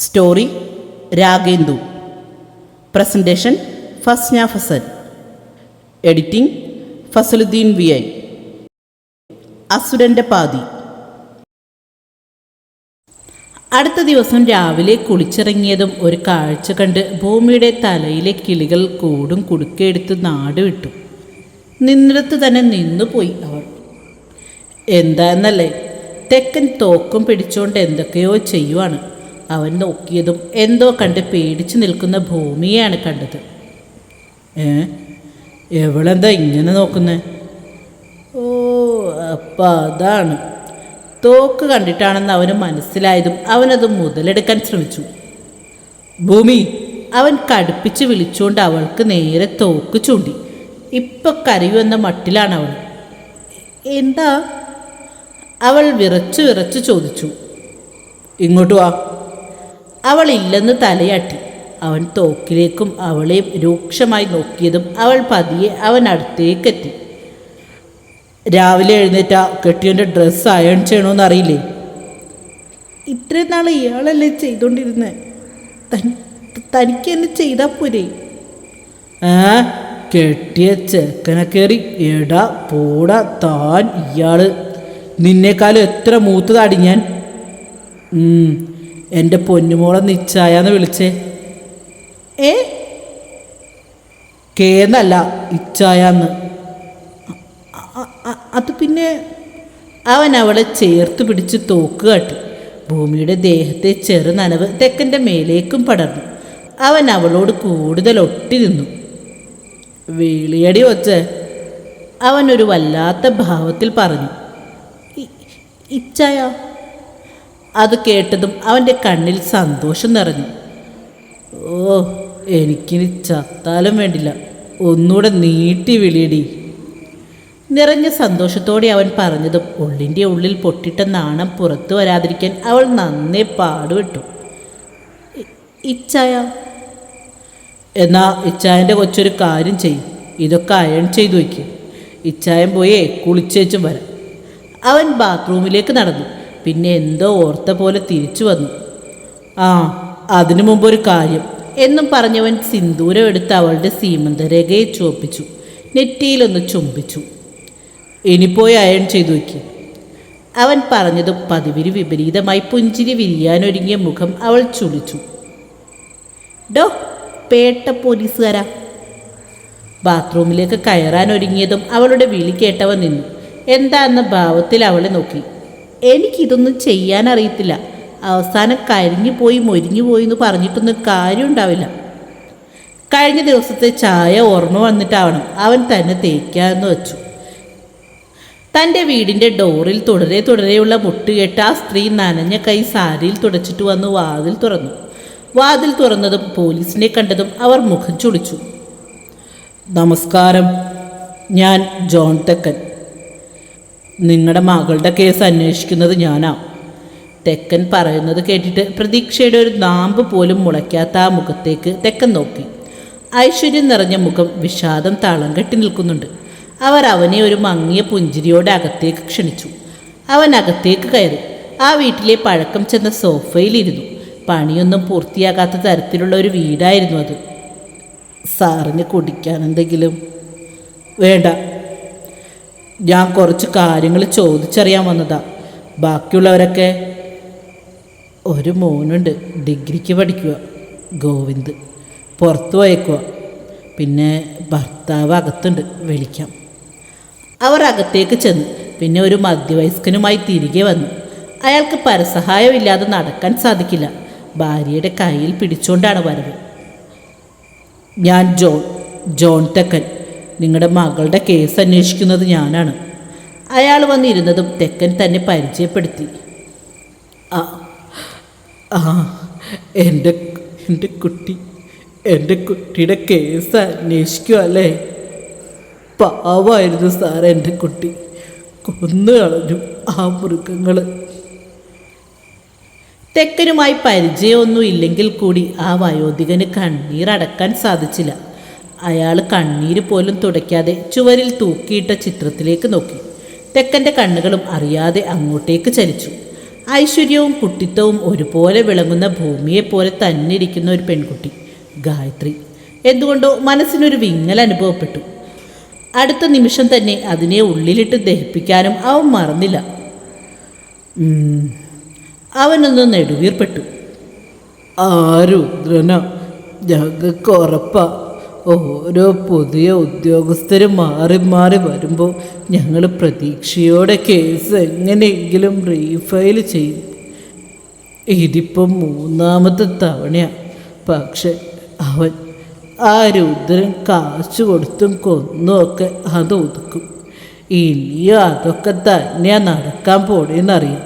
Story Ragendu. Presentation Fasna Fasal. Editing Fasaluddin V I. അസുരന്റെ പാതി. അടുത്ത ദിവസം രാവിലെ കുളിച്ചിറങ്ങിയതും ഒരു കാഴ്ച കണ്ട് ഭൂമിയുടെ തലയിലെ കിളികൾ കൂടും കുടുക്കെടുത്ത് നാട് വിട്ടു. നിന്നിടത്ത് തന്നെ നിന്നുപോയി അവൾ. എന്താന്നല്ലേ തെക്കൻ തോക്കും പിടിച്ചുകൊണ്ട് എന്തൊക്കെയോ ചെയ്യുവാണ്. അവൻ നോക്കിയതും എന്തോ കണ്ട് പേടിച്ചു നിൽക്കുന്ന ഭൂമിയെയാണ് കണ്ടത്. ഏ? എവളെന്താ ഇങ്ങനെ നോക്കുന്നത് ഓ അപ്പം അതാണ്. തോക്ക് കണ്ടിട്ടാണെന്ന് അവന് മനസ്സിലായതും അവനത് മുതലെടുക്കാൻ ശ്രമിച്ചു. ഭൂമി അവൻ കടുപ്പിച്ച് വിളിച്ചുകൊണ്ട് അവൾക്ക് നേരെ തോക്ക് ചൂണ്ടി. ഇപ്പൊ കരയുമെന്ന മട്ടിലാണ് അവൾ. എന്താ? അവൾ വിറച്ചു വിറച്ചു ചോദിച്ചു. ഇങ്ങോട്ട് വാ. അവൾ ഇല്ലെന്ന് തലയാട്ടി. അവൻ തോക്കിലേക്കും അവളെ രൂക്ഷമായി നോക്കിയതും അവൾ പതിയെ അവൻ അടുത്തേക്കെത്തി. രാവിലെ എഴുന്നേറ്റ കെട്ടിയന്റെ ഡ്രസ്സ് അയൺ ചെയ്യണമെന്ന് അറിയില്ലേ? ഇത്രയും നാൾ ഇയാളല്ലേ ചെയ്തുകൊണ്ടിരുന്നത് തനിക്ക് എന്നെ ചെയ്താൽ പോരെ. ആ കെട്ടിയ ചെക്കനെ കയറി എടാ പോടാ താൻ ഇയാൾ. നിന്നേക്കാളും എത്ര മൂത്തതാടി ഞാൻ. എന്റെ പൊന്നുമോളെ നിച്ചായെന്ന് വിളിച്ചേ. ഏ? കേന്നല്ല ഇച്ചായാന്ന്. അത് പിന്നെ അവൻ അവളെ ചേർത്ത് പിടിച്ച് തോക്ക് കാട്ടി. ഭൂമിയുടെ ദേഹത്തെ ചെറു നനവ് തെക്കന്റെ മേലേക്കും പടർന്നു. അവൻ അവളോട് കൂടുതൽ ഒട്ടി നിന്നു. വീളിയടി വച്ച് അവനൊരു വല്ലാത്ത ഭാവത്തിൽ പറഞ്ഞു. ഇച്ചായ അത് കേട്ടതും അവന്റെ കണ്ണിൽ സന്തോഷം നിറഞ്ഞു. ഓ എനിക്കിനി ചത്താലും വേണ്ടില്ല. ഒന്നുകൂടെ നീട്ടി വിളിയടി. നിറഞ്ഞ സന്തോഷത്തോടെ അവൻ പറഞ്ഞതും ഉള്ളിന്റെ ഉള്ളിൽ പൊട്ടിട്ട നാണം പുറത്തു വരാതിരിക്കാൻ അവൾ നന്നേ പാടുവിട്ടു "ഇ- ഇച്ചായ എന്നാ ഇച്ചായന്റെ കൊച്ചൊരു കാര്യം ചെയ്യും ഇതൊക്കെ അയൺ ചെയ്തു വയ്ക്കും. ഇച്ചായൻ പോയേ കുളിച്ചേച്ചും വരാം. അവൻ ബാത്റൂമിലേക്ക് നടന്നു. പിന്നെ എന്തോ ഓർത്ത പോലെ തിരിച്ചു വന്നു. ആ അതിനു മുമ്പ് ഒരു കാര്യം. എന്നും പറഞ്ഞവൻ സിന്ദൂരം എടുത്ത് അവളുടെ സീമന്ത രകയെ ചുവപ്പിച്ചു. നെറ്റിയിലൊന്ന് ചുംബിച്ചു. ഇനി പോയി അയൺ ചെയ്തു നോക്കി അവൻ പറഞ്ഞതും പതിവിന് വിപരീതമായി പുഞ്ചിരി വിരിയാനൊരുങ്ങിയ മുഖം അവൾ ചുളിച്ചു. ഡോ പേട്ട പോലീസുകാരാ. ബാത്റൂമിലേക്ക് കയറാനൊരുങ്ങിയതും അവളുടെ വിളി കേട്ടവൻ നിന്നു. എന്താ എന്ന ഭാവത്തിൽ അവളെ നോക്കി. എനിക്കിതൊന്നും ചെയ്യാൻ അറിയത്തില്ല അവസാനം കരിഞ്ഞു പോയി മൊരിഞ്ഞു പോയി എന്ന് പറഞ്ഞിട്ടൊന്നും കാര്യം ഉണ്ടാവില്ല കഴിഞ്ഞ ദിവസത്തെ ചായ ഓർമ്മ വന്നിട്ടാവണം. അവൻ തന്നെ തേക്കാമെന്ന് വെച്ചു. തന്റെ വീടിന്റെ ഡോറിൽ തുടരെ തുടരെയുള്ള മുട്ടുകെട്ട് ആ സ്ത്രീ നനഞ്ഞ കൈ സാരിയിൽ തുടച്ചിട്ട് വന്ന് വാതിൽ തുറന്നു. വാതിൽ തുറന്നതും പോലീസിനെ കണ്ടതും അവർ മുഖം ചുളിച്ചു. നമസ്കാരം. ഞാൻ ജോൺ തെക്കൻ. നിങ്ങളുടെ മകളുടെ കേസ് അന്വേഷിക്കുന്നത് ഞാനാ. തെക്കൻ പറയുന്നത് കേട്ടിട്ട് പ്രതീക്ഷയുടെ ഒരു നാമ്പ് പോലും മുളയ്ക്കാത്ത ആ മുഖത്തേക്ക് തെക്കൻ നോക്കി. ഐശ്വര്യം നിറഞ്ഞ മുഖം വിഷാദം താളം കെട്ടി നിൽക്കുന്നുണ്ട്. അവർ അവനെ ഒരു മങ്ങിയ പുഞ്ചിരിയോടെ അകത്തേക്ക് ക്ഷണിച്ചു. അവൻ അകത്തേക്ക് കയറി. ആ വീട്ടിലെ പഴക്കം ചെന്ന സോഫയിലിരുന്നു പണിയൊന്നും പൂർത്തിയാകാത്ത തരത്തിലുള്ള ഒരു വീടായിരുന്നു അത്. സാറിന് കുടിക്കാൻ എന്തെങ്കിലും വേണ്ട. ഞാൻ കുറച്ച് കാര്യങ്ങൾ ചോദിച്ചറിയാൻ വന്നതാ. ബാക്കിയുള്ളവരൊക്കെ ഒരു മോനുണ്ട് ഡിഗ്രിക്ക് പഠിക്കുക ഗോവിന്ദ്. പുറത്തു പോയേക്കുക പിന്നെ ഭർത്താവ് അകത്തുണ്ട് വിളിക്കാം. അവർ അകത്തേക്ക് ചെന്നു. പിന്നെ ഒരു മധ്യവയസ്കനുമായി തിരികെ വന്നു. അയാൾക്ക് പരസഹായമില്ലാതെ നടക്കാൻ സാധിക്കില്ല. ഭാര്യയുടെ കയ്യിൽ പിടിച്ചുകൊണ്ടാണ് വരവ്. ഞാൻ ജോൺ ജോൺ തെക്കൻ. നിങ്ങളുടെ മകളുടെ കേസ് അന്വേഷിക്കുന്നത് ഞാനാണ്. അയാൾ വന്നിരുന്നതും തെക്കൻ തന്നെ പരിചയപ്പെടുത്തി. ആ എന്റെ എന്റെ കുട്ടി എന്റെ കുട്ടിയുടെ കേസ് അന്വേഷിക്കുക അല്ലേ? പാവമായിരുന്നു സാർ എന്റെ കുട്ടി. കൊന്നു കളഞ്ഞു ആ മൃഗങ്ങൾ തെക്കനുമായി പരിചയമൊന്നും ഇല്ലെങ്കിൽ കൂടി ആ വയോധികന് കണ്ണീരടക്കാൻ സാധിച്ചില്ല. അയാൾ കണ്ണീര് പോലും തുടയ്ക്കാതെ ചുവരിൽ തൂക്കിയിട്ട ചിത്രത്തിലേക്ക് നോക്കി. തെക്കന്റെ കണ്ണുകളും അറിയാതെ അങ്ങോട്ടേക്ക് ചലിച്ചു ഐശ്വര്യവും കുട്ടിത്വവും ഒരുപോലെ വിളങ്ങുന്ന ഭൂമിയെപ്പോലെ തന്നെ ഇരിക്കുന്ന ഒരു പെൺകുട്ടി ഗായത്രി. എന്തുകൊണ്ടോ മനസ്സിനൊരു വിങ്ങൽ അനുഭവപ്പെട്ടു. അടുത്ത നിമിഷം തന്നെ അതിനെ ഉള്ളിലിട്ട് ദഹിപ്പിക്കാനും അവൻ മറന്നില്ല. അവനൊന്ന് നെടുവീർപ്പെട്ടു. ആരുദ്രന ഞങ്ങൾക്ക് ഉറപ്പാ ഓരോ പുതിയ ഉദ്യോഗസ്ഥർ മാറി മാറി വരുമ്പോൾ ഞങ്ങൾ പ്രതീക്ഷയോടെ കേസ് എങ്ങനെയെങ്കിലും റീഫയൽ ചെയ്യും. ഇതിപ്പം മൂന്നാമത്തെ തവണയാണ് പക്ഷെ അവൻ ആ രുദ്രൻ കാശ് കൊടുത്തും കൊന്നുമൊക്കെ അത് ഒതുക്കും. ഇനിയും അതൊക്കെ തന്നെയാണ് നടക്കാൻ പോണേന്നറിയാം.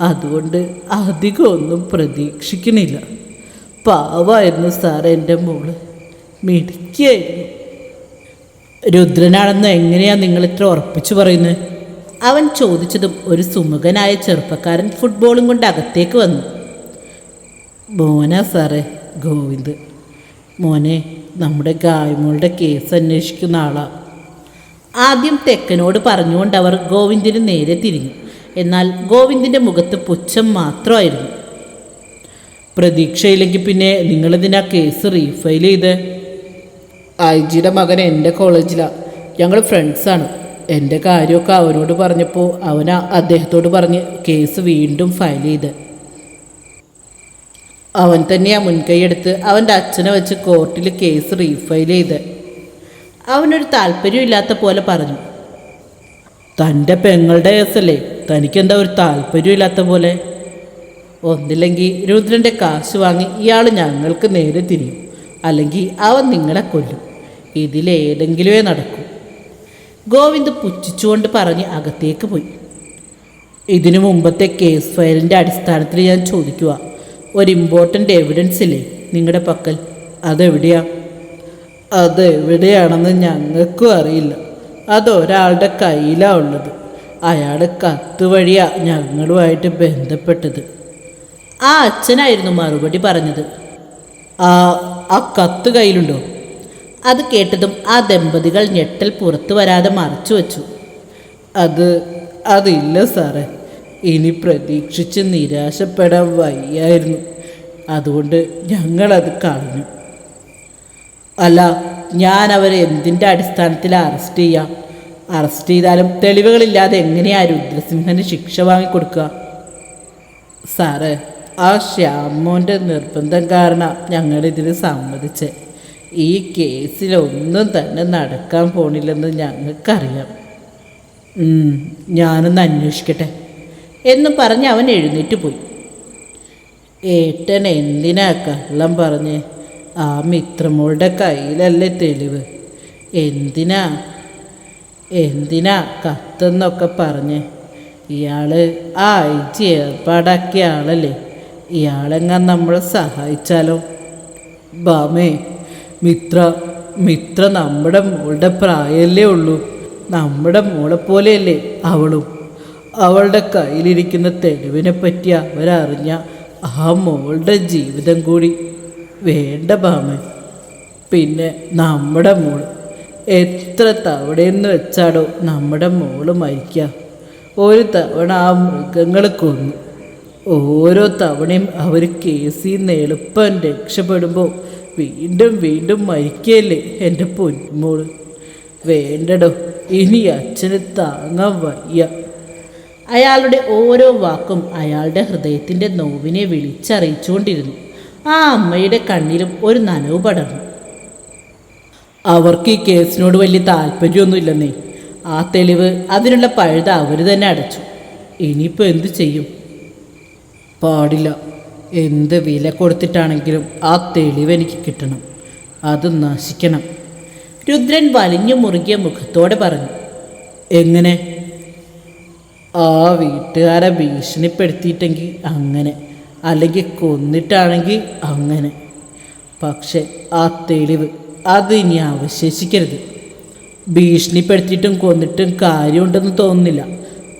അതുകൊണ്ട് അധികമൊന്നും പ്രതീക്ഷിക്കണില്ല പാവായിരുന്നു സാറേ എന്റെ മോൾ. മിടുക്കിയായിരുന്നു. രുദ്രനാണെന്ന് എങ്ങനെയാ നിങ്ങൾ ഇത്ര ഉറപ്പിച്ചു പറയുന്നത്? അവൻ ചോദിച്ചതും ഒരു സുമുഖനായ ചെറുപ്പക്കാരൻ ഫുട്ബോളും കൊണ്ട് അകത്തേക്ക് വന്നു. മോന സാറേ ഗോവിന്ദ്. മോനെ നമ്മുടെ ഗായ്മോളുടെ കേസ് അന്വേഷിക്കുന്ന ആളാ. ആദ്യം തെക്കനോട് പറഞ്ഞുകൊണ്ട് അവർ ഗോവിന്ദിന് നേരെ തിരിഞ്ഞു. എന്നാൽ ഗോവിന്ദിന്റെ മുഖത്ത് പുച്ഛം മാത്രമായിരുന്നു. പ്രതീക്ഷയില്ലെങ്കിൽ പിന്നെ നിങ്ങളിതിനാ കേസ് റീഫൈൽ ചെയ്ത്? ഐ ജിയുടെ മകൻ എന്റെ കോളേജിലാണ് ഞങ്ങൾ ഫ്രണ്ട്സാണ് എന്റെ കാര്യമൊക്കെ അവനോട് പറഞ്ഞപ്പോൾ അവൻ അദ്ദേഹത്തോട് പറഞ്ഞ് കേസ് വീണ്ടും ഫയൽ ചെയ്ത്. അവൻ തന്നെയാ മുൻകൈയെടുത്ത് അവന്റെ അച്ഛനെ വെച്ച് കോർട്ടിൽ കേസ് റീഫയൽ ചെയ്ത്. അവനൊരു താല്പര്യമില്ലാത്ത പോലെ പറഞ്ഞു. തന്റെ പെങ്ങളുടെ കേസല്ലേ? തനിക്കെന്താ ഒരു താല്പര്യമില്ലാത്ത പോലെ? ഒന്നില്ലെങ്കിൽ രുദ്രന്റെ കാശ് വാങ്ങി ഇയാൾ ഞങ്ങൾക്ക് നേരെ തിരിയും. അല്ലെങ്കിൽ അവൻ നിങ്ങളെ കൊല്ലും. ഇതിലേതെങ്കിലുമേ നടക്കൂ. ഗോവിന്ദ് പുച്ഛിച്ചുകൊണ്ട് പറഞ്ഞ് അകത്തേക്ക് പോയി. ഇതിനു മുമ്പത്തെ കേസ് ഫയലിന്റെ അടിസ്ഥാനത്തിൽ ഞാൻ ചോദിക്കുക ഒരു ഇമ്പോർട്ടന്റ് എവിഡൻസ് ഇല്ലേ നിങ്ങളുടെ പക്കൽ? അതെവിടെയാ? അതെവിടെയാണെന്ന് ഞങ്ങൾക്കും അറിയില്ല. അതൊരാളുടെ കയ്യിലാണ് ഉള്ളത്. അയാൾ കത്ത് വഴിയാ ഞങ്ങളുമായിട്ട് ബന്ധപ്പെട്ടത്. ആ അച്ഛനായിരുന്നു മറുപടി പറഞ്ഞത്. ആ ആ കത്ത് കയ്യിലുണ്ടോ? അത് കേട്ടതും ആ ദമ്പതികൾ ഞെട്ടൽ പുറത്തു വരാതെ മറച്ചു വച്ചു. അത് അതില്ല സാറേ. ഇനി പ്രതീക്ഷിച്ച് നിരാശപ്പെടാൻ വയ്യായിരുന്നു. അതുകൊണ്ട് ഞങ്ങളത് കളഞ്ഞു. അല്ല ഞാൻ അവരെ എന്തിന്റെ അടിസ്ഥാനത്തിൽ അറസ്റ്റ് ചെയ്യാം? അറസ്റ്റ് ചെയ്താലും തെളിവുകളില്ലാതെ എങ്ങനെയാ രുദ്രസിംഹന് ശിക്ഷ വാങ്ങിക്കൊടുക്കുക? സാറേ ആ ശ്യാമോന്റെ നിർബന്ധം കാരണം ഞങ്ങളിതിന് സമ്മതിച്ച്. ഈ കേസിലൊന്നും തന്നെ നടക്കാൻ പോണില്ലെന്ന് ഞങ്ങൾക്കറിയാം. ഞാനൊന്ന് അന്വേഷിക്കട്ടെ. എന്ന് പറഞ്ഞ് അവൻ എഴുന്നേറ്റ് പോയി. ഏട്ടൻ എന്തിനാ കള്ളം പറഞ്ഞ്? ആ മിത്രമോളുടെ കയ്യിലല്ലേ തെളിവ്. എന്തിനാ? എന്തിനാ കത്തെന്നൊക്കെ പറഞ്ഞ്? ഇയാൾ ആ അയച്ച് ഏർപ്പാടാക്കിയ ആളല്ലേ? ഇയാളെങ്ങാൻ നമ്മളെ സഹായിച്ചാലോ? ബാമേ മിത്ര മിത്ര നമ്മുടെ മോളുടെ പ്രായമല്ലേ ഉള്ളൂ. നമ്മുടെ മോളെ പോലെയല്ലേ അവളും. അവളുടെ കയ്യിലിരിക്കുന്ന തെളിവിനെ പറ്റി അവരറിഞ്ഞ ആ മോളുടെ ജീവിതം കൂടി വേണ്ട ബാമ പിന്നെ നമ്മുടെ മോൾ എത്ര തവണയെന്ന് വെച്ചാടോ നമ്മുടെ മോൾ മരിക്കുക ഒരു തവണ ആ മൃഗങ്ങൾ കൊന്നു. ഓരോ തവണയും അവർ കേസിൽ നിന്ന് എളുപ്പം രക്ഷപ്പെടുമ്പോൾ വീണ്ടും വീണ്ടും മരിക്കുകയല്ലേ എന്റെ പൊന്മോൾ? വേണ്ടടോ ഇനി അച്ഛന് താങ്ങാൻ വയ്യ. അയാളുടെ ഓരോ വാക്കും അയാളുടെ ഹൃദയത്തിന്റെ നോവിനെ വിളിച്ചറിയിച്ചുകൊണ്ടിരുന്നു. ആ അമ്മയുടെ കണ്ണിലും ഒരു നനവ് പടർന്നു. അവർക്ക് ഈ കേസിനോട് വലിയ താല്പര്യമൊന്നുമില്ലെന്നേ. ആ തെളിവ് അതിനുള്ള പഴുത അവർ തന്നെ അടച്ചു. ഇനിയിപ്പോൾ എന്തു ചെയ്യും? പാടില്ല. എന്ത് വില കൊടുത്തിട്ടാണെങ്കിലും ആ തെളിവ് എനിക്ക് കിട്ടണം. അത് നശിക്കണം. രുദ്രൻ വലിഞ്ഞു മുറുകിയ മുഖത്തോടെ പറഞ്ഞു എങ്ങനെ? ആ വീട്ടുകാരെ ഭീഷണിപ്പെടുത്തിയിട്ടെങ്കിൽ അങ്ങനെ അല്ലെങ്കിൽ കൊന്നിട്ടാണെങ്കിൽ അങ്ങനെ. പക്ഷെ ആ തെളിവ് അത് ഇനി അവശേഷിക്കരുത്. ഭീഷണിപ്പെടുത്തിയിട്ടും കൊന്നിട്ടും കാര്യമുണ്ടെന്ന് തോന്നുന്നില്ല.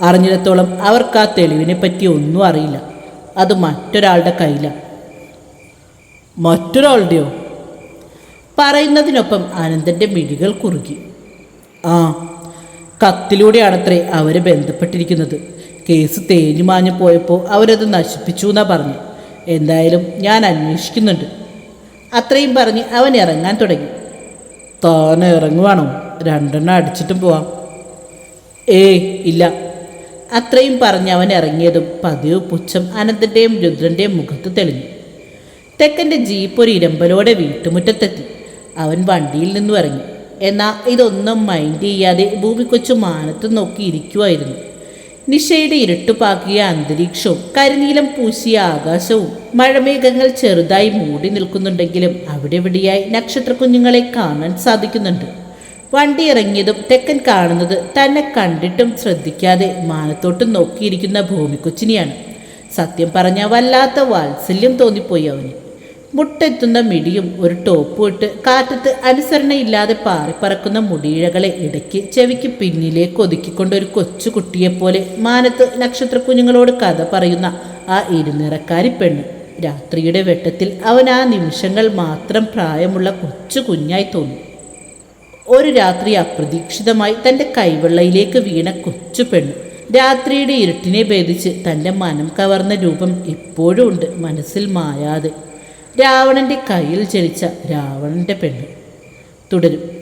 അറിഞ്ഞിടത്തോളം അവർക്ക് ആ തെളിവിനെ പറ്റി ഒന്നും അറിയില്ല. അത് മറ്റൊരാളുടെ കയ്യിലാണ് മറ്റൊരാളുടെയോ? പറയുന്നതിനൊപ്പം അനന്തന്റെ മിഴികൾ കുറുകി. ആ കത്തിലൂടെയാണത്രേ അവർ ബന്ധപ്പെട്ടിരിക്കുന്നത്. കേസ് തേഞ്ഞു മാഞ്ഞു പോയപ്പോൾ അവരത് നശിപ്പിച്ചു എന്നാ പറഞ്ഞു. എന്തായാലും ഞാൻ അന്വേഷിക്കുന്നുണ്ട്. അത്രയും പറഞ്ഞ് അവൻ ഇറങ്ങാൻ തുടങ്ങി. താൻ ഇറങ്ങുവാണോ? രണ്ടെണ്ണം അടിച്ചിട്ടും പോവാം. ഏയ് ഇല്ല. അത്രയും പറഞ്ഞ് അവൻ ഇറങ്ങിയതും പതിവ് പുച്ഛം അനന്തന്റെയും രുദ്രന്റെയും മുഖത്ത് തെളിഞ്ഞു. തെക്കന്റെ ജീപ്പ് ഒരു ഇരമ്പലോടെ വീട്ടുമുറ്റത്തെത്തി. അവൻ വണ്ടിയിൽ നിന്നും ഇറങ്ങി. എന്നാൽ ഇതൊന്നും മൈൻഡ് ചെയ്യാതെ ഭൂമിക്കൊച്ചു മാനത്ത് നോക്കി ഇരിക്കുമായിരുന്നു നിശയുടെ ഇരുട്ടുപാക്കിയ അന്തരീക്ഷവും കരിനീലം പൂശിയ ആകാശവും മഴമേഘങ്ങൾ ചെറുതായി മൂടി നിൽക്കുന്നുണ്ടെങ്കിലും അവിടെ ഇവിടെയായി നക്ഷത്രക്കുഞ്ഞുങ്ങളെ കാണാൻ സാധിക്കുന്നുണ്ട്. വണ്ടി ഇറങ്ങിയതും തെക്കൻ കാണുന്നത് തന്നെ കണ്ടിട്ടും ശ്രദ്ധിക്കാതെ മാനത്തോട്ട് നോക്കിയിരിക്കുന്ന ഭൂമിക്കൊച്ചിനെയാണ്. സത്യം പറഞ്ഞ വല്ലാത്ത വാത്സല്യം തോന്നിപ്പോയി അവന്. മുട്ടെത്തുന്ന മിടിയും ഒരു ടോപ്പും ഇട്ട് കാറ്റത്ത് അനുസരണയില്ലാതെ പാറിപ്പറക്കുന്ന മുടിയിഴകളെ ഇടയ്ക്ക് ചെവിക്ക് പിന്നിലേക്ക് ഒതുക്കിക്കൊണ്ട് ഒരു കൊച്ചു കുട്ടിയെപ്പോലെ മാനത്ത് നക്ഷത്രക്കുഞ്ഞുങ്ങളോട് കഥ പറയുന്ന ആ ഇരുനിറക്കാരി പെണ്ണ്. രാത്രിയുടെ വെട്ടത്തിൽ അവൻ ആ നിമിഷങ്ങൾ മാത്രം പ്രായമുള്ള കൊച്ചു കുഞ്ഞായി തോന്നി. ഒരു രാത്രി അപ്രതീക്ഷിതമായി തന്റെ കൈവെള്ളയിലേക്ക് വീണ കൊച്ചു പെണ്ണ്. രാത്രിയുടെ ഇരുട്ടിനെ ഭേദിച്ച് തന്റെ മനം കവർന്ന രൂപം എപ്പോഴും ഉണ്ട് മനസ്സിൽ മായാതെ. രാവണന്റെ കയ്യിൽ ജനിച്ച രാവണന്റെ പെണ്ണ്. തുടരും.